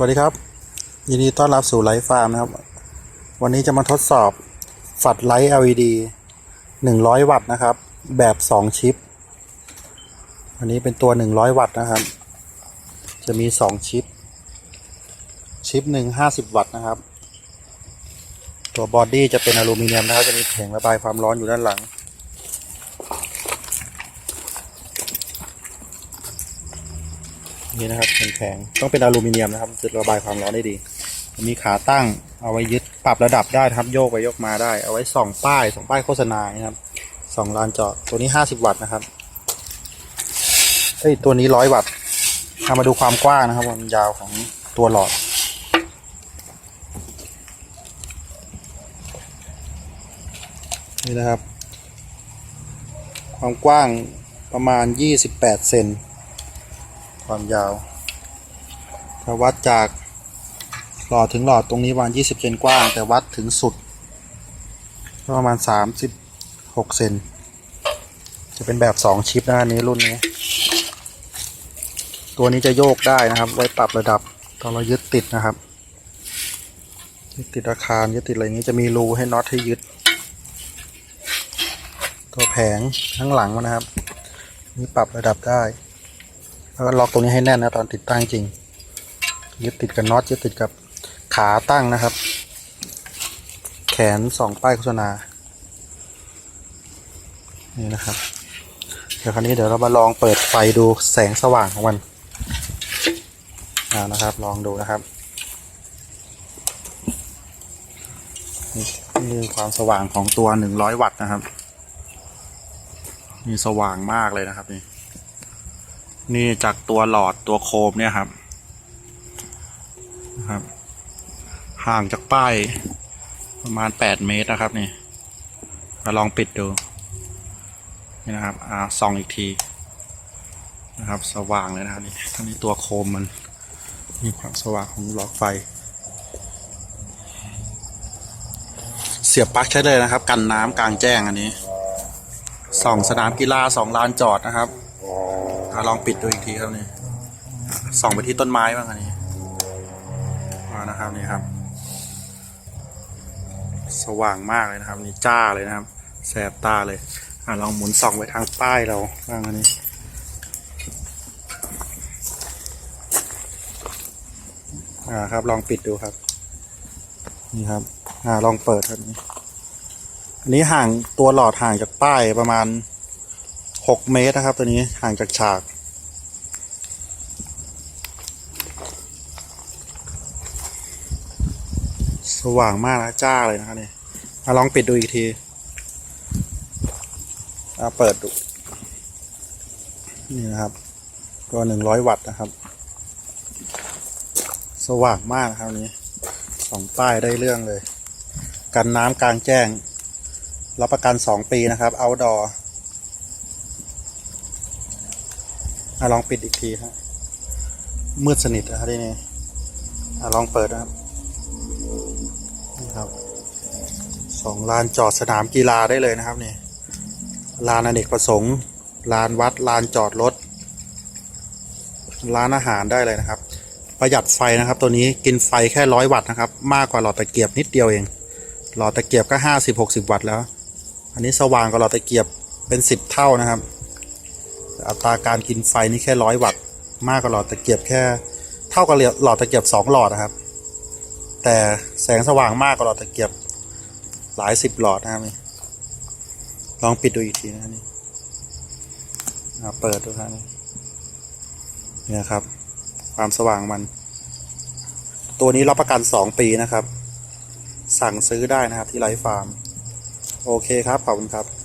สวัสดีครับ ยินดีต้อนรับสู่ไลฟ์ฟาร์มนะครับ วันนี้จะมาทดสอบฝัดไลท์ LED 100 วัตต์นะครับ แบบ 2 ชิป อันนี้เป็นตัว 100 วัตต์นะครับ จะมี 2 ชิป ชิปหนึ่ง50 วัตต์นะครับ ตัวบอดี้จะเป็นอลูมิเนียมนะครับ จะมีแผงระบายความร้อนอยู่ด้านหลัง นี่นะครับแข็งๆต้องเป็นอลูมิเนียมนะครับจะระบายความร้อนได้ดี มีขาตั้งเอาไว้ยึดปรับระดับได้ครับโยกไปโยกมาได้ เอาไว้ส่องป้ายส่องป้ายโฆษณานะครับส่องลานจอดตัวนี้ห้าสิบวัตต์นะครับเอ้ยตัวนี้ร้อยวัตต์เอามาดูความกว้างนะครับความยาวของตัวหลอดนี่นะครับ ความกว้างประมาณยี่สิบแปดเซน ความยาวถ้าวัดจากหลอดถึงหลอดตรงนี้ประมาณ20เซนกว้าง แต่วัดถึงสุดก็ประมาณ 36เซนจะเป็นแบบ 2 ชิปนะอันนี้รุ่นนี้ ตัวนี้จะโยกได้นะครับ ไว้ปรับระดับตอนเรายึดติดนะครับยึดติดอาคารยึดติดอะไรอย่างนี้จะมีรูให้น็อตให้ยึด ตัวแผงข้างหลังนนะครับนี่ปรับระดับได้ แล้วก็ล็อกตรงนี้ให้แน่นนะตอนติดตั้งจริง ยึดติดกับน็อตยึดติดกับขาตั้งนะครับ แขนสองป้ายโฆษณา นี่นะครับ เดี๋ยวคราวนี้เดี๋ยวเรามาลองเปิดไฟดูแสงสว่างของมันอ่านะครับ ลองดูนะครับนี่นี่คือความสว่างของตัวหนึ่งร้อยวัตต์นะครับ นี่สว่างมากเลยนะครับนี่ นี่จากตัวหลอดตัวโคมเนี่ยครับนะครับ ห่างจากป้าย ประมาณแปดเมตรนะครับนี่มาลองปิดดู นี่นะครับ อ่าส่องอีกทีนะครับ สว่างเลยนะครับนี่อันนี้ตัวโคมมัน มีความสว่างของหลอดไฟ เสียบปลั๊กใช้เลยนะครับ กันน้ำกลางแจ้งอันนี้ส่องสนามกีฬาสองลานจอดนะครับ อะลองปิดดูอีกทีครับนี่ส่องไปที่ต้นไม้บ้างอันนี้มานะครับนี่ครับ สว่างมากเลยนะครับนี่จ้าเลยนะครับ แสบตาเลยอะลองหมุนส่องไปทางป้ายเราบ้างอันนี้อ่าครับ ลองปิดดูครับ นี่ครับ อ่าลองเปิดครับนี้ อันนี้ห่างตัวหลอดห่างจากป้ายประมาณ หกเมตรนะครับ ตัวนี้ห่างจากฉากสว่างมากนะจ้าเลยนะครับนี่มาลองปิดดูอีกทีอ่าเปิดดู นี่นะครับ ตัวหนึ่งร้อยวัตต์นะครับ สว่างมากนะครับนี้สองป้ายได้เรื่องเลย กันน้ำกลางแจ้ง รับประกันสองปีนะครับ outdoor อ ลองปิดอีกทีครับมืดสนิทนะครับที่นี่ลองเปิดนะครับนี่ครับสองลานจอดสนามกีฬาได้เลยนะครับนี่ลานอเนกประสงค์ลานวัดลานจอดรถร้านอาหารได้เลยนะครับ ประหยัดไฟนะครับ ตัวนี้กินไฟแค่ร้อยวัตต์นะครับ มากกว่าหลอดตะเกียบนิดเดียวเอง หลอดตะเกียบก็ห้าสิบหกสิบวัตต์แล้ว อันนี้สว่างกว่าหลอดตะเกียบเป็นสิบเท่านะครับ อัตราการกินไฟนี่แค่ร้อยวัตต์มากกว่าหลอดตะเกียบแค่ เท่ากับหลอดตะเกียบสองหลอดนะครับ แต่แสงสว่างมากกว่าหลอดตะเกียบหลายสิบหลอดนะครับนี่ลองปิดดูอีกทีนะนี่เปิดดูครับนี่นี่ครับ ความสว่างมัน ตัวนี้รับประกันสองปีนะครับ สั่งซื้อได้นะครับที่ไลฟ์ฟาร์ม โอเคครับ ขอบคุณครับ